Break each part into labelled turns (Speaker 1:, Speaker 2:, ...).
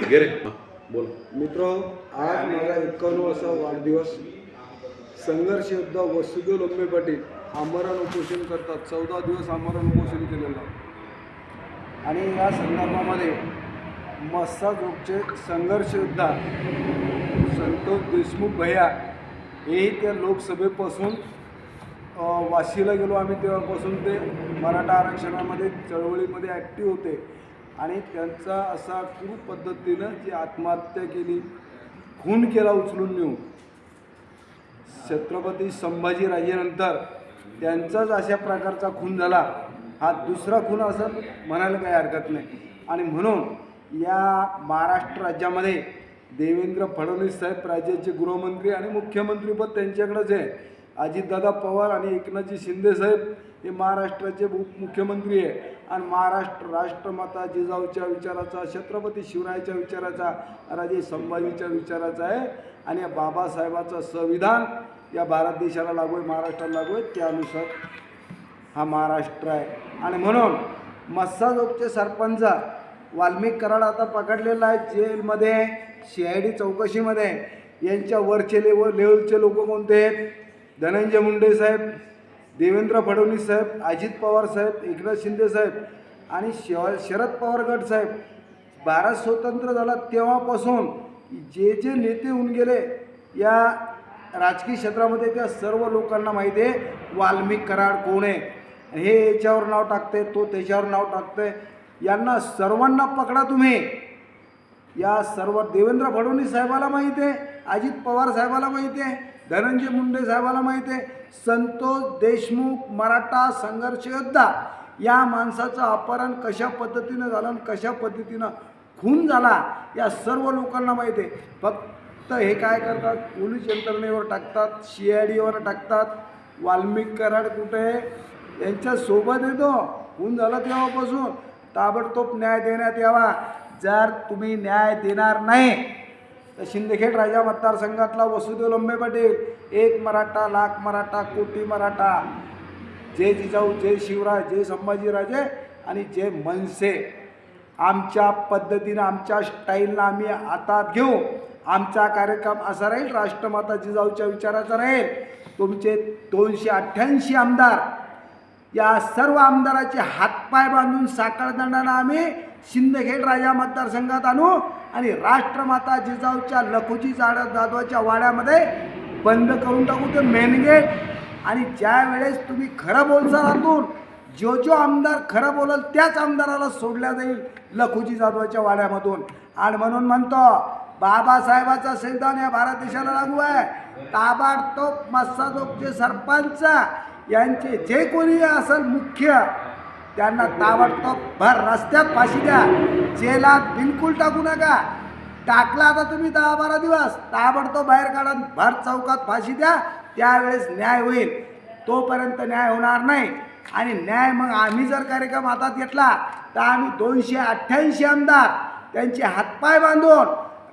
Speaker 1: घे रे. बोल.
Speaker 2: मित्र आज माझा एकावन्नवाचा वाढदिवस. संघर्ष योद्धा वसुदेव लंबे पाटील आमरण उपोषण करतात. चौदा दिवस आमरण उपोषण केलेलं. आणि या संदर्भामध्ये मस्सा जोगचे संघर्ष योद्धा संतोष देशमुख भैया हेही त्या लोकसभेपासून वाशीला गेलो आम्ही तेव्हापासून. ते मराठा आरक्षणामध्ये चळवळीमध्ये ॲक्टिव्ह होते. आणि त्यांचा असा क्रूर पद्धतीनं जी आत्महत्या केली. खून केला उचलून नेऊन. छत्रपती संभाजीराजेनंतर त्यांचाच अशा प्रकारचा खून झाला. हा दुसरा खून असं म्हणायला काही हरकत नाही. आणि म्हणून या महाराष्ट्र राज्यामध्ये देवेंद्र फडणवीस साहेब राज्याचे गृहमंत्री आणि मुख्यमंत्रीपद त्यांच्याकडेच आहे. अजितदादा पवार आणि एकनाथजी शिंदे साहेब हे महाराष्ट्राचे उपमुख्यमंत्री आहे. आणि महाराष्ट्र राष्ट्रमाता जिजाऊच्या विचाराचा छत्रपती शिवरायाच्या विचाराचा राजे संभाजीच्या विचाराचा आहे. आणि या बाबासाहेबाचं संविधान या भारत देशाला लागू आहे महाराष्ट्राला लागू आहे. त्यानुसार हा महाराष्ट्र आहे. आणि म्हणून मस्साजोगचे सरपंच वाल्मिक कराड आता पकडलेला आहे जेलमध्ये सी आय डी चौकशीमध्ये. यांच्या वरचे लेवल लेवलचे लोक कोणते आहेत? धनंजय मुंडे साहेब देवेंद्र फडणवीस साहेब अजित पवार साहेब एकनाथ शिंदे साहेब आणि शिवा शरद पवार गट साहेब भारत स्वतंत्र झाला तेव्हापासून जे जे नेते होऊन गेले या राजकीय क्षेत्रामध्ये त्या सर्व लोकांना माहिती आहे वाल्मिक कराड कोण आहे? हे याच्यावर नाव टाकते तो त्याच्यावर नाव टाकते यांना सर्वांना पकडा तुम्ही. या सर्व देवेंद्र फडणवीस साहेबाला माहिती आहे अजित पवार साहेबाला माहिती आहे. धनंजय मुंडे साहेबाला माहीत आहे. संतोष देशमुख मराठा संघर्ष योद्धा. या माणसाचं अपहरण कशा पद्धतीनं झालं आणि कशा पद्धतीनं खून झाला या सर्व लोकांना माहिती आहे. फक्त हे काय करतात? पोलीस यंत्रणेवर टाकतात सी आय डीवर टाकतात. वाल्मिक कराड कुठे आहे? येतो खून झाला तेव्हापासून. ताबडतोब न्याय देण्यात यावा. जर तुम्ही न्याय देणार नाही तर शिंदखेड राजा मतदारसंघातला वसुदेव लंबे पटेल एक मराठा लाख मराठा कोटी मराठा. जय जिजाऊ जय शिवराय जय संभाजीराजे आणि जय मनसे. आमच्या पद्धतीनं आमच्या स्टाईलनं आम्ही हातात घेऊ. आमचा कार्यक्रम असा राहील राष्ट्रमाता जिजाऊच्या विचाराचा राहील. तुमचे दोनशे अठ्ठ्याऐंशी आमदार या सर्व आमदाराचे हातपाय बांधून साखळदंडानं आम्ही शिंदखेड राजा मतदारसंघात आणू. आणि राष्ट्रमाता जिजाऊच्या लखुजी जाड जाधवाच्या वाड्यामध्ये बंद करून टाकू ते मेन गेट आणि ज्या वेळेस तुम्ही खरं बोलसाल आतून जो जो आमदार खरं बोलल त्याच आमदाराला सोडल्या जाईल लखुजी जाधवाच्या वाड्यामधून. आणि म्हणून म्हणतो बाबासाहेबाचा संविधान या भारत देशाला लागू आहे. ताबाडतोब मस्साजोगचे सरपंच यांचे जे कोणी असेल मुख्य त्यांना ताबडतोब भर रस्त्यात फाशी द्या. जेलात बिलकुल टाकू नका. टाकला आता तुम्ही दहा बारा दिवस. ताबडतोब बाहेर काढा भर चौकात फाशी द्या. त्यावेळेस न्याय होईल. तोपर्यंत न्याय होणार नाही. आणि न्याय मग आम्ही जर कार्यक्रम हातात घेतला तर आम्ही दोनशे अठ्ठ्याऐंशी आमदार त्यांचे हातपाय बांधून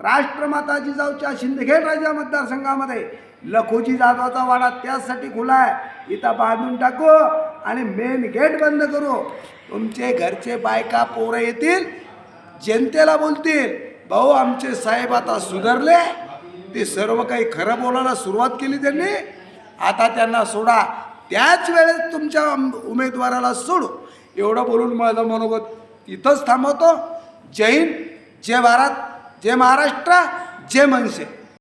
Speaker 2: राष्ट्रमाता जिजाऊच्या शिंदखेड राजा मतदारसंघामध्ये लखोजी जाधवाचा वाडा त्याचसाठी खुला आहे. इथं बांधून टाकू. आणि मेन गेट बंद करू. तुमचे घरचे बायका पोरं येतील जनतेला बोलतील भाऊ आमचे साहेब आता सुधारले. ते सर्व काही खरं बोलायला सुरुवात केली त्यांनी. आता त्यांना सोडा. त्याच वेळेस तुमच्या उम- उमेदवाराला सोडू. एवढं बोलून माझं मनोगत इथंच थांबवतो. जय हिंद जय भारत जय महाराष्ट्र जय मनसे.